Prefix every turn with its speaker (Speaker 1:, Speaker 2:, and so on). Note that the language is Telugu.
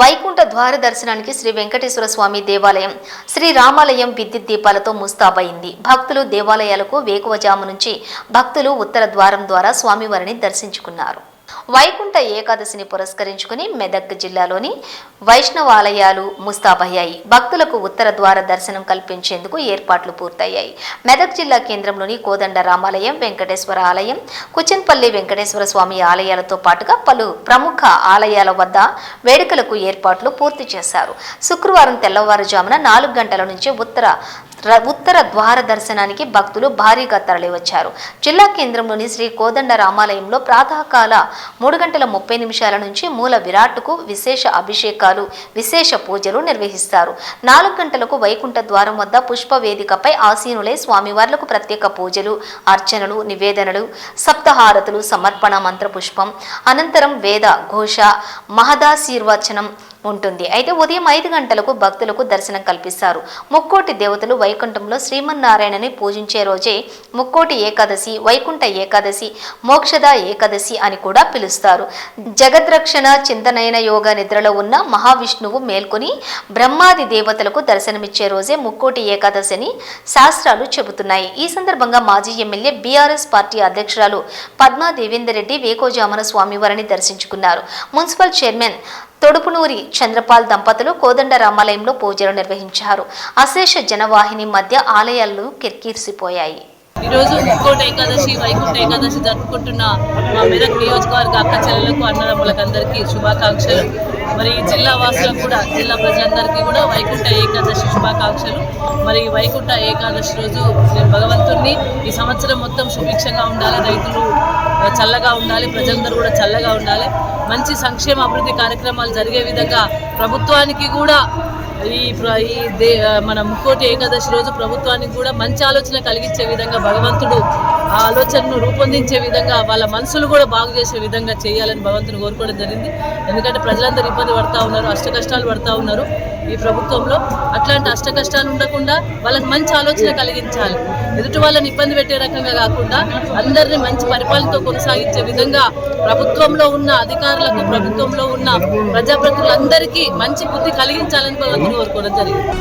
Speaker 1: వైకుంఠ ద్వార దర్శనానికి శ్రీ వెంకటేశ్వర స్వామి దేవాలయం శ్రీ రామాలయం విద్యుత్ దీపాలతో ముస్తాబైంది భక్తులు దేవాలయాలకు వేకువజాము నుంచి భక్తులు ఉత్తర ద్వారం ద్వారా స్వామివారిని దర్శించుకున్నారు. వైకుంఠ ఏకాదశిని పురస్కరించుకుని మెదక్ జిల్లాలోని వైష్ణవాలయాలు ముస్తాబయ్యాయి. భక్తులకు ఉత్తర ద్వార దర్శనం కల్పించేందుకు ఏర్పాట్లు పూర్తయ్యాయి. మెదక్ జిల్లా కేంద్రంలోని కోదండ రామాలయం వెంకటేశ్వర ఆలయం కుచన్పల్లి వెంకటేశ్వర స్వామి ఆలయాలతో పాటుగా పలు ప్రముఖ ఆలయాల వద్ద వేడుకలకు ఏర్పాట్లు పూర్తి చేశారు. శుక్రవారం తెల్లవారుజామున నాలుగు గంటల నుంచి ఉత్తర ఉత్తర ద్వార దర్శనానికి భక్తులు భారీగా తరలివచ్చారు. జిల్లా కేంద్రంలోని శ్రీ కోదండ రామాలయంలో ప్రాతకాల మూడు గంటల ముప్పై నిమిషాల నుంచి మూల విరాట్కు విశేష అభిషేకాలు విశేష పూజలు నిర్వహిస్తారు. నాలుగు గంటలకు వైకుంఠ ద్వారం వద్ద పుష్ప వేదికపై ఆసీనులై స్వామివార్లకు ప్రత్యేక పూజలు అర్చనలు నివేదనలు సప్తహారతులు సమర్పణ మంత్ర పుష్పం అనంతరం వేద ఘోష మహదాశీర్వచనం ఉంటుంది. అయితే ఉదయం ఐదు గంటలకు భక్తులకు దర్శనం కల్పిస్తారు. ముక్కోటి దేవతలు వైకుంఠంలో శ్రీమన్నారాయణని పూజించే రోజే ముక్కోటి ఏకాదశి వైకుంఠ ఏకాదశి మోక్షద ఏకాదశి అని కూడా పిలుస్తారు. జగద్రక్షణ చింతనయన యోగ నిద్రలో ఉన్న మహావిష్ణువు మేల్కొని బ్రహ్మాది దేవతలకు దర్శనమిచ్చే రోజే ముక్కోటి ఏకాదశి అని శాస్త్రాలు చెబుతున్నాయి. ఈ సందర్భంగా మాజీ ఎమ్మెల్యే బీఆర్ఎస్ పార్టీ అధ్యక్షురాలు పద్మా దేవేందర్ రెడ్డి వేకోజామన స్వామివారిని దర్శించుకున్నారు. మున్సిపల్ చైర్మన్ తొడుపునూరి చంద్రపాల్ దంపతులు కోదండ రామాలయంలో పూజలు నిర్వహించారు. అశేష జనవాహిని మధ్య ఆలయాలు కిర్కీర్సిపోయాయి.
Speaker 2: ఈరోజు ముక్కోట ఏకాదశి వైకుంఠ ఏకాదశి జరుపుకుంటున్న మా మెదక్ నియోజకవర్గ అక్క చెల్లెలకు అన్నదమ్ములకు అందరికీ శుభాకాంక్షలు. మరి జిల్లా వాసులకు కూడా జిల్లా ప్రజలందరికీ కూడా వైకుంఠ ఏకాదశి శుభాకాంక్షలు. మరి వైకుంఠ ఏకాదశి రోజు నేను భగవంతుణ్ణి ఈ సంవత్సరం మొత్తం సుభిక్షంగా ఉండాలి రైతులు చల్లగా ఉండాలి ప్రజలందరూ కూడా చల్లగా ఉండాలి. మంచి సంక్షేమ అభివృద్ధి కార్యక్రమాలు జరిగే విధంగా ప్రభుత్వానికి కూడా ఈ ప్ర- ఈ దే మన ముక్కోటి ఏకాదశి రోజు ప్రభుత్వానికి కూడా మంచి ఆలోచన కలిగించే విధంగా భగవంతుడు ఆ ఆలోచనను రూపొందించే విధంగా వాళ్ళ మనసులు కూడా బాగు చేసే విధంగా చేయాలని భగవంతుని కోరుకోవడం జరిగింది. ఎందుకంటే ప్రజలందరూ ఇబ్బంది పడతా ఉన్నారు అష్ట కష్టాలు పడతా ఉన్నారు ఈ ప్రభుత్వంలో. అట్లాంటి అష్ట కష్టాలు ఉండకుండా వాళ్ళకి మంచి ఆలోచన కలిగించాలి. ఎదుటి వాళ్ళని ఇబ్బంది పెట్టే రకంగా కాకుండా అందరినీ మంచి పరిపాలనతో కొనసాగించే విధంగా ప్రభుత్వంలో ఉన్న అధికారులకు ప్రభుత్వంలో ఉన్న ప్రజాప్రతినిధులందరికీ మంచి బుద్ధి కలిగించాలని కోరుకోవడం జరిగింది.